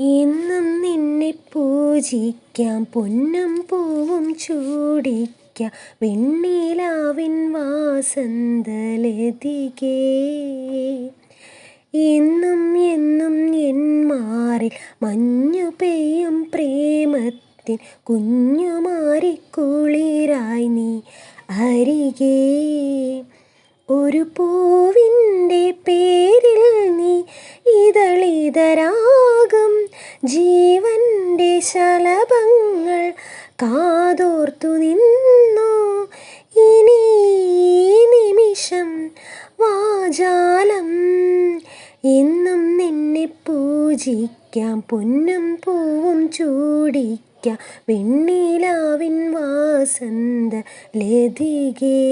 എന്നും നിന്നെ പൂജിക്കാം പൊന്നും പൂവും ചൂടിക്കാം. വെണ്ണിലാവിൻ വാസന്തലതികേ. എന്നും എന്നും എൻ മഞ്ഞു പെയ്യും പ്രേമത്തിൻ കുഞ്ഞുമാരിക്കുളിരായി നീ അരികേ. ഒരു പൂവിന്റെ പേരിൽ നീ ഇതളിതരാഗം ജീവന്റെ ശലഭങ്ങൾ കാതോർത്തു നിന്നു. ഇനി നിമിഷം വാചാലം എന്നും നിന്നെ പൂജിക്കാം. പൊന്നും പൂവും ചൂടിക്കാം. വെണ്ണിലാവിൻ വാസന്ത ലതികേ.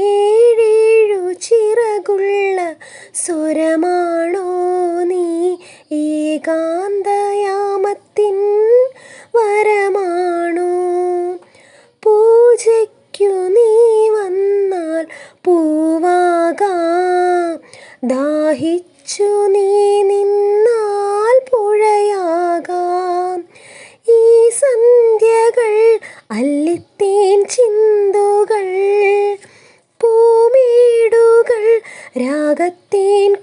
ഏഴേഴു ചിറകുള്ള സ്വരമാണോ? ഏകാന്തയാമത്തിൻ വരമാണോ. പൂജയ്ക്കു നീ വന്നാൽ പൂവാകാം. ദാഹിച്ചു നീ നിന്നാൽ പുഴയാകാം. ഈ സന്ധ്യകൾ അല്ലിത്തേൻ ചിന്തുകൾ പൂമേടുകൾ രാഗത്തേൻ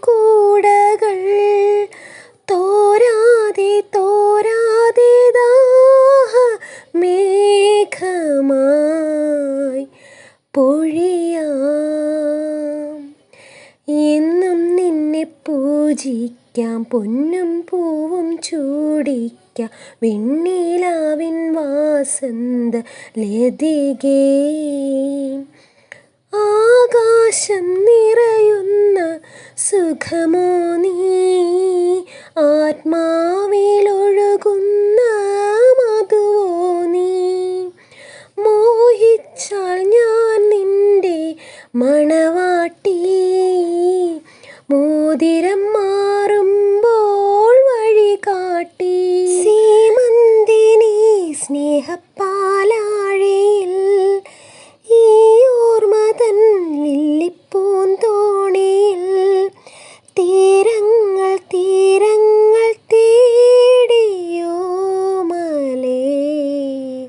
പൂജിക്കാം പൊന്നും പൂവും ചൂടിക്കാം. വെണ്ണിലാവിൻ വാസന്ത ലതികേ. ആകാശം നിറയുന്ന സുഖമോ നീ? ആത്മാവിലൊഴുകുന്ന മധുവോ നീ? മോഹിച്ചാൽ ഞാൻ നിന്റെ മണവാട്ടി. മോതിരം ലില്ലിപ്പൂന്തോണിയിൽ തീരങ്ങൾ തീരങ്ങൾ തേടിയോ മലേ?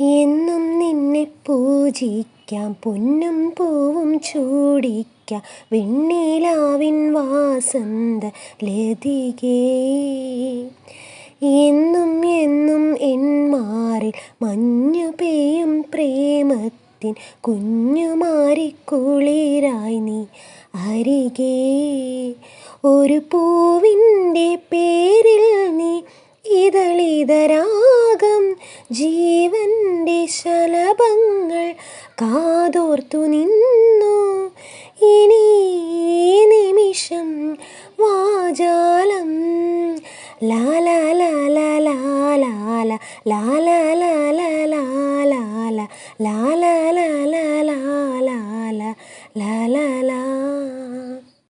എന്നും നിന്നെ പൂജിക്കാം പൊന്നും പൂവും ചൂടിക്കാം. വെണ്ണിലാവിൻ വാസന്ത ലതികേ. എന്നും എന്നും എൻ മാറിൽ മഞ്ഞു പ്രേമത്തിൻ കുഞ്ഞുമാരിക്കുളിരായി നീ അരികേ ഒരു പൂവിന്റെ പേരിൽ നീ ഇതളിതരാഗം ജീവന്റെ ശലഭങ്ങൾ കാതോർത്തു നിന്നു ഇനി നിമിഷം വാചാലം ലാല لا لا لا